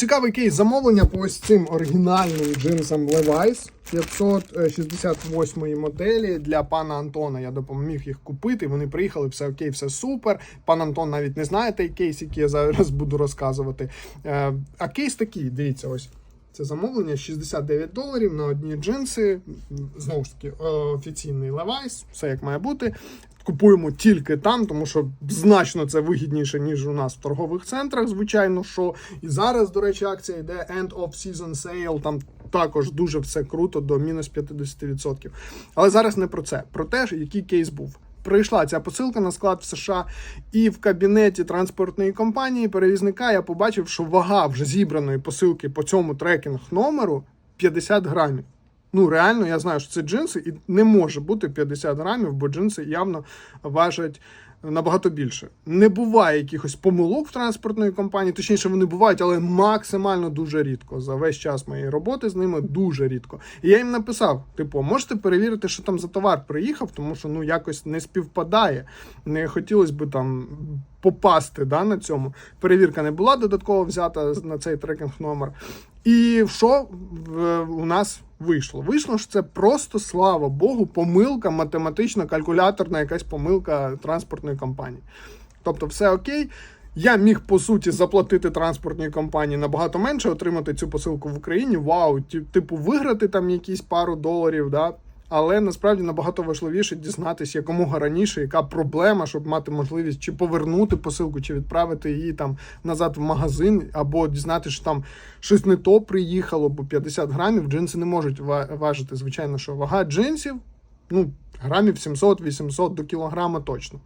Цікавий кейс замовлення по ось цим оригінальним джинсам Levi's 568 моделі для пана Антона. Я допоміг їх купити. Вони приїхали, все окей, все супер. Пан Антон навіть не знає той кейс, який я зараз буду розказувати. Е, А кейс такий, дивіться, ось. Це замовлення 69 доларів на одні джинси. Знову ж таки, офіційний Levi's, все як має бути. Купуємо тільки там, тому що значно це вигідніше, ніж у нас в торгових центрах, звичайно, що і зараз, до речі, акція йде End of Season Sale, там також дуже все круто до мінус 50%. Але зараз не про це, про те, який кейс був. Прийшла ця посилка на склад в США, і в кабінеті транспортної компанії перевізника я побачив, що вага вже зібраної посилки по цьому трекінг номеру 50 грамів. Ну, реально, я знаю, що це джинси, і не може бути 50 грамів, бо джинси явно важать набагато більше. Не буває якихось помилок в транспортної компанії, точніше, вони бувають, але максимально дуже рідко. За весь час моєї роботи з ними дуже рідко. І я їм написав: типу, можете перевірити, що там за товар приїхав, тому що ну якось не співпадає. Не хотілося б там попасти да, на цьому. Перевірка не була додатково взята на цей трекінг номер. І що в- у нас вийшло? Вийшло, що це просто, слава Богу, помилка, математична, калькуляторна якась помилка транспортної компанії. Тобто, все окей. Я міг по суті заплатити транспортній компанії набагато менше, отримати цю посилку в Україні. Вау, типу, виграти там якісь пару доларів, да. Але насправді набагато важливіше дізнатися якомога раніше, яка проблема, щоб мати можливість чи повернути посилку, чи відправити її там назад в магазин, або дізнатися, що там щось не то приїхало, бо 50 грамів джинси не можуть важити. Звичайно, що вага джинсів, ну, грамів 700-800 до кілограма точно.